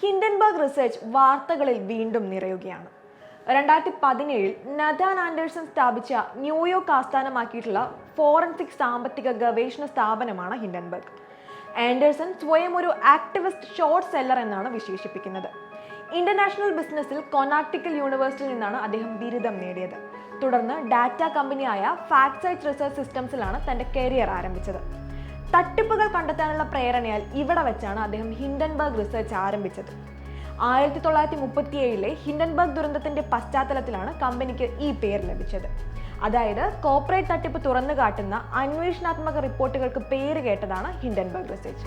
Hindenburg research വാർത്തകളിൽ വീണ്ടും നിറയുകയാണ്. രണ്ടായിരത്തി പതിനേഴിൽ നഥാൻ ആൻഡേഴ്സൺ സ്ഥാപിച്ച ന്യൂയോർക്ക് ആസ്ഥാനമാക്കിയിട്ടുള്ള ഫോറൻസിക് സാമ്പത്തിക ഗവേഷണ സ്ഥാപനമാണ് ഹിൻഡൻബർഗ് ആൻഡേഴ്സൺ സ്വയം ഒരു ആക്ടിവിസ്റ്റ് ഷോർട്ട് സെല്ലർ എന്നാണ് വിശേഷിപ്പിക്കുന്നത്. ഇന്റർനാഷണൽ ബിസിനസ്സിൽ കൊനാക്ടിക്കൽ യൂണിവേഴ്സിറ്റിയിൽ നിന്നാണ് അദ്ദേഹം ബിരുദം നേടിയത്. തുടർന്ന് ഡാറ്റ കമ്പനിയായ ഫാക്സൈറ്റ് റിസർച്ച് സിസ്റ്റംസിലാണ് തന്റെ കരിയർ ആരംഭിച്ചത്. തട്ടിപ്പുകൾ കണ്ടെത്താനുള്ള പ്രേരണയാൽ ഇവിടെ വെച്ചാണ് അദ്ദേഹം ഹിൻഡൻബർഗ് റിസർച്ച് ആരംഭിച്ചത്. ആയിരത്തി തൊള്ളായിരത്തി മുപ്പത്തിയേഴിലെ ഹിൻഡൻബർഗ് ദുരന്തത്തിന്റെ പശ്ചാത്തലത്തിലാണ് കമ്പനിക്ക് ഈ പേര് ലഭിച്ചത്. അതായത് കോർപ്പറേറ്റ് തട്ടിപ്പ് തുറന്നു കാട്ടുന്ന അന്വേഷണാത്മക റിപ്പോർട്ടുകൾക്ക് പേര് കേട്ടതാണ് ഹിൻഡൻബർഗ് റിസർച്ച്.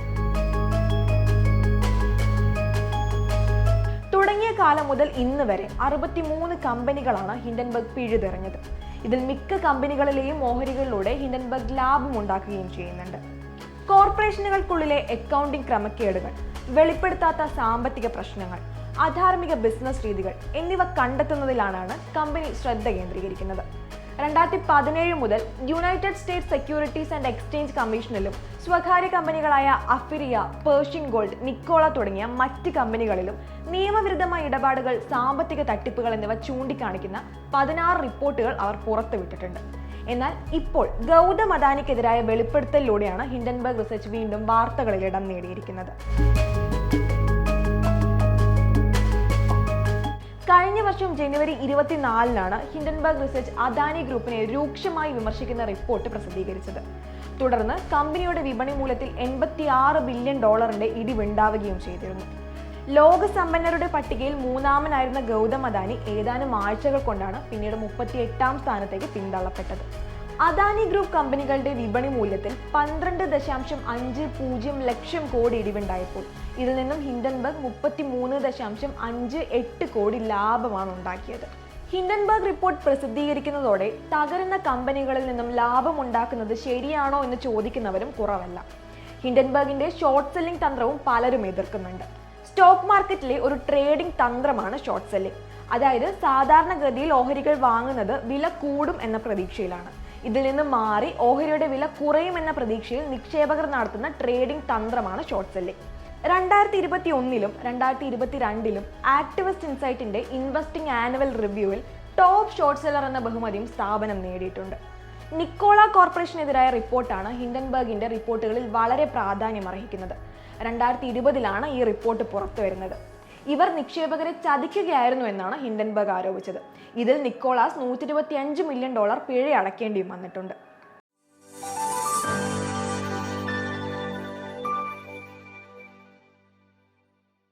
തുടങ്ങിയ കാലം മുതൽ ഇന്ന് വരെ അറുപത്തിമൂന്ന് കമ്പനികളാണ് ഹിൻഡൻബർഗ് പിഴുതെറിഞ്ഞത്. ഇതിൽ മിക്ക കമ്പനികളിലെയും ഓഹരികളിലൂടെ ഹിൻഡൻബർഗ് ലാഭം ഉണ്ടാക്കുകയും ചെയ്യുന്നുണ്ട്. കോർപ്പറേഷനുകൾക്കുള്ളിലെ അക്കൗണ്ടിംഗ് ക്രമക്കേടുകൾ വെളിപ്പെടുത്താത്ത സാമ്പത്തിക പ്രശ്നങ്ങൾ അധാർമിക ബിസിനസ് രീതികൾ എന്നിവ കണ്ടെത്തുന്നതിലാണ് കമ്പനി ശ്രദ്ധ കേന്ദ്രീകരിക്കുന്നത്. രണ്ടായിരത്തി പതിനേഴ് മുതൽ United States Securities and Exchange കമ്മീഷനിലും സ്വകാര്യ കമ്പനികളായ അഫിറിയ പേർഷ്യൻ ഗോൾഡ് നിക്കോള തുടങ്ങിയ മറ്റ് കമ്പനികളിലും നിയമവിരുദ്ധമായ ഇടപാടുകൾ സാമ്പത്തിക തട്ടിപ്പുകൾ എന്നിവ ചൂണ്ടിക്കാണിക്കുന്ന പതിനാറ് റിപ്പോർട്ടുകൾ അവർ പുറത്തുവിട്ടിട്ടുണ്ട്. എന്നാൽ ഇപ്പോൾ ഗൗതം അദാനിക്കെതിരായ വെളിപ്പെടുത്തലിലൂടെയാണ് ഹിൻഡൻബർഗ് റിസർച്ച് വീണ്ടും വാർത്തകളിൽ ഇടം നേടിയിരിക്കുന്നത്. കഴിഞ്ഞ വർഷം ജനുവരി ഇരുപത്തിനാലിനാണ് ഹിൻഡൻബർഗ് റിസർച്ച് അദാനി ഗ്രൂപ്പിനെ രൂക്ഷമായി വിമർശിക്കുന്ന റിപ്പോർട്ട് പ്രസിദ്ധീകരിച്ചത്. തുടർന്ന് കമ്പനിയുടെ വിപണി മൂലത്തിൽ എൺപത്തിയാറ് ബില്യൺ ഡോളറിന്റെ ഇടിവുണ്ടാവുകയും ചെയ്തിരുന്നു. ലോക സമ്പന്നരുടെ പട്ടികയിൽ മൂന്നാമനായിരുന്ന ഗൗതം അദാനി ഏതാനും ആഴ്ചകൾ കൊണ്ടാണ് പിന്നീട് മുപ്പത്തി എട്ടാം സ്ഥാനത്തേക്ക് പിന്തള്ളപ്പെട്ടത്. അദാനി ഗ്രൂപ്പ് കമ്പനികളുടെ വിപണി മൂല്യത്തിൽ പന്ത്രണ്ട് ദശാംശം അഞ്ച് പൂജ്യം ലക്ഷം കോടി ഇടിവുണ്ടായപ്പോൾ ഇതിൽ നിന്നും ഹിൻഡൻബർഗ് മുപ്പത്തി മൂന്ന് ദശാംശം അഞ്ച് എട്ട് കോടി ലാഭമാണ് ഉണ്ടാക്കിയത്. ഹിൻഡൻബർഗ് റിപ്പോർട്ട് പ്രസിദ്ധീകരിക്കുന്നതോടെ തകരുന്ന കമ്പനികളിൽ നിന്നും ലാഭം ഉണ്ടാക്കുന്നത് ശരിയാണോ എന്ന് ചോദിക്കുന്നവരും കുറവല്ല. ഹിൻഡൻബർഗിന്റെ ഷോർട്ട് സെല്ലിംഗ് തന്ത്രവും പലരും എതിർക്കുന്നുണ്ട്. സ്റ്റോക്ക് മാർക്കറ്റിലെ ഒരു ട്രേഡിംഗ് തന്ത്രമാണ് ഷോർട്ട് സെല്ലിംഗ് അതായത് സാധാരണഗതിയിൽ ഓഹരികൾ വാങ്ങുന്നത് വില കൂടും എന്ന പ്രതീക്ഷയിലാണ്. ഇതിൽ നിന്ന് മാറി ഓഹരിയുടെ വില കുറയും എന്ന പ്രതീക്ഷയിൽ നിക്ഷേപകർ നടത്തുന്ന ട്രേഡിംഗ് തന്ത്രമാണ് ഷോർട്ട് സെല്ലിംഗ് രണ്ടായിരത്തി ഇരുപത്തി ഒന്നിലും രണ്ടായിരത്തി ഇരുപത്തി രണ്ടിലും ആക്ടിവിസ്റ്റ് ഇൻസൈറ്റിന്റെ ഇൻവെസ്റ്റിംഗ് ആനുവൽ റിവ്യൂവിൽ ടോപ്പ് ഷോർട്ട് സെല്ലർ എന്ന ബഹുമതിയും സ്ഥാപനം നേടിയിട്ടുണ്ട്. നിക്കോള കോർപ്പറേഷനെതിരായ റിപ്പോർട്ടാണ് ഹിൻഡൻബർഗിന്റെ റിപ്പോർട്ടുകളിൽ വളരെ പ്രാധാന്യം അർഹിക്കുന്നത്. രണ്ടായിരത്തി ഇരുപതിലാണ് ഈ റിപ്പോർട്ട് പുറത്തു വരുന്നത്. ഇവർ നിക്ഷേപകരെ ചതിക്കുകയായിരുന്നു എന്നാണ് ഹിൻഡൻബർഗ് ആരോപിച്ചത്. ഇതിൽ നിക്കോളാസ് നൂറ്റി മില്യൺ ഡോളർ പിഴ അടയ്ക്കേണ്ടിയും വന്നിട്ടുണ്ട്.